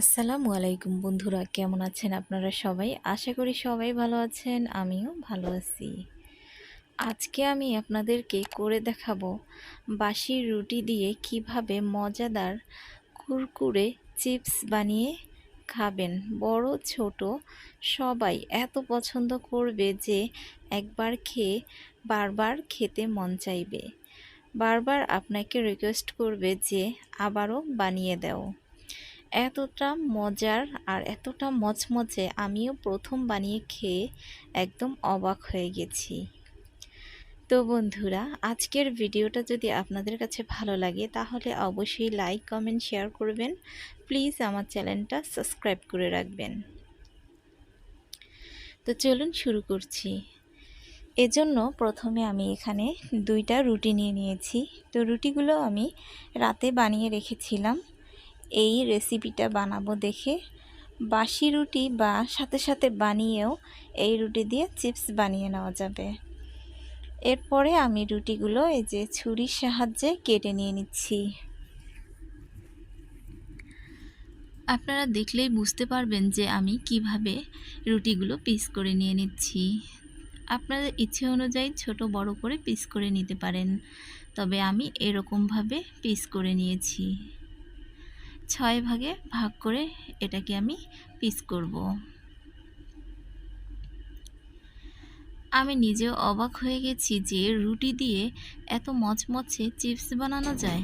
আসসালামু আলাইকুম বন্ধুরা, কেমন আছেন আপনারা সবাই? আশা করি সবাই ভালো আছেন, আমিও ভালো আছি। আজকে আমি আপনাদেরকে করে দেখাবো বাসি রুটি দিয়ে কীভাবে মজাদার কুরকুরে চিপস বানিয়ে খাবেন। বড়, ছোট, সবাই এত পছন্দ করবে যে একবার খেয়ে, বারবার খেতে মন চাইবে। বারবার আপনাকে রিকোয়েস্ট করবে যে আবারও বানিয়ে দাও। এতটা মজার আর এতটা মচমচে আমিও প্রথম বানিয়ে খেয়ে একদম অবাক হয়ে গেছি। তো বন্ধুরা, আজকের ভিডিওটা যদি আপনাদের কাছে ভালো লাগে, তাহলে অবশ্যই লাইক, কমেন্ট, শেয়ার করবেন। প্লিজ আমার চ্যানেলটা সাবস্ক্রাইব করে রাখবেন। তো চলুন শুরু করছি। এজন্য প্রথমে আমি এখানে দুইটা রুটি নিয়ে নিয়েছি। তো রুটিগুলো আমি রাতে বানিয়ে রেখেছিলাম। এই রেসিপিটা বানাবো দেখে। বাসি রুটি বা সাথে সাথে বানিয়েও এই রুটি দিয়ে চিপস বানিয়ে নেওয়া যাবে। এরপরে আমি রুটিগুলো এই যে ছুরির সাহায্যে কেটে নিয়ে নিচ্ছি। আপনারা দেখলেই বুঝতে পারবেন যে আমি কীভাবে রুটিগুলো পিস করে নিয়ে নিচ্ছি। আপনাদের ইচ্ছে অনুযায়ী ছোট বড় করে পিস করে নিতে পারেন, তবে আমি এরকমভাবে পিস করে নিয়েছি। ছয় ভাগে ভাগ করে এটাকে আমি পিস করব। আমি নিজেও অবাক হয়ে গেছি যে রুটি দিয়ে এত মচমচে চিপস বানানো যায়।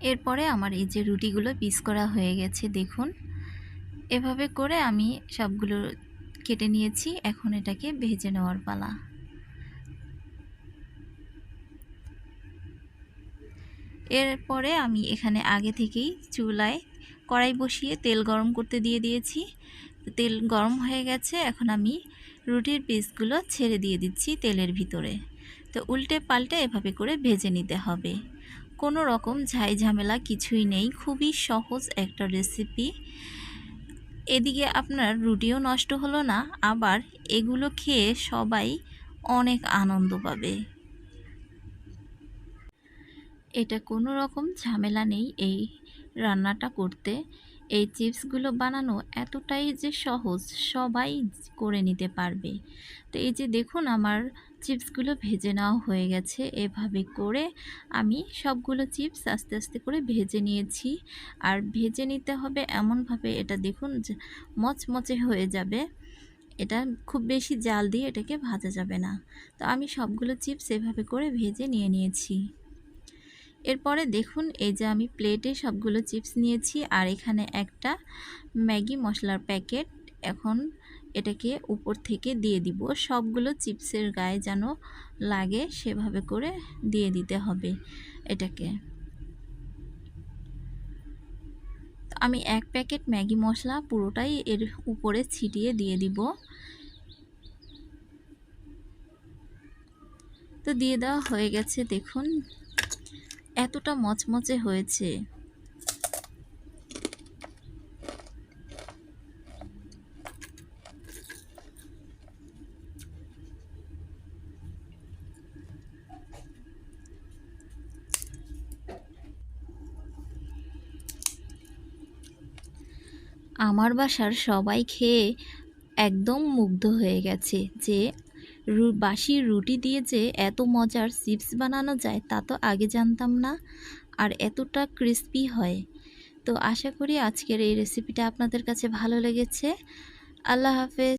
এরপরে আমার এই যে রুটিগুলো পিস করা হয়ে গেছে, দেখুন। এভাবে করে আমি সবগুলো কেটে নিয়েছি, এখন এটাকে ভেজে নেওয়ার পালা। এরপরে আমি এখানে আগে থেকেই চুলায় কড়াই বসিয়ে তেল গরম করতে দিয়ে দিয়েছি। তেল গরম হয়ে গেছে, এখন আমি রুটির পিসগুলো ছেড়ে দিয়ে দিচ্ছি তেলের ভিতরে। তো উল্টে পাল্টে এভাবে করে ভেজে নিতে হবে। কোনো রকম ঝাই ঝামেলা কিছুই নেই, খুবই সহজ একটা রেসিপি এদিকে আপনার রুটিও নষ্ট হলো না, আবার এগুলো খেয়ে সবাই অনেক আনন্দ পাবে। এটা কোনো রকম ঝামেলা নেই এই রান্নাটা করতে। এই চিপসগুলো বানানো এতটাই যে সহজ, সবাই করে নিতে পারবে। তো এই যে দেখুন আমার চিপসগুলো ভেজে নেওয়া হয়ে গেছে। এভাবে করে আমি সবগুলো চিপস আস্তে আস্তে করে ভেজে নিয়েছি। আর ভেজে নিতে হবে এমনভাবে এটা দেখুন মচমচে হয়ে যাবে। এটা খুব বেশি জাল দিয়ে এটাকে ভাজা যাবে না। তো আমি সবগুলো চিপস এভাবে করে ভেজে নিয়ে নিয়েছি। এরপরে দেখুন, এই যে আমি প্লেটে সবগুলো চিপস নিয়েছি আর এখানে একটা ম্যাগি মশলার প্যাকেট এখন এটাকে উপর থেকে দিয়ে দিব। সবগুলো চিপসের গায়ে যেন লাগে সেভাবে করে দিয়ে দিতে হবে এটাকে। আমি এক প্যাকেট ম্যাগি মশলা পুরোটাই এর উপরে ছিটিয়ে দিয়ে দিব। তো দিয়ে দেওয়া হয়ে গেছে, দেখুন। এতটা মচমচে হয়েছে। আমার বাসার সবাই খেয়ে একদম মুগ্ধ হয়ে গেছে যে বাসি রুটি দিয়ে যে এত মজার চিপস বানানো যায় তা তো আগে জানতাম না। আর এতটা ক্রিস্পি হয়। তো আশা করি আজকের এই রেসিপিটা আপনাদের কাছে ভালো লেগেছে। আল্লাহ হাফেজ।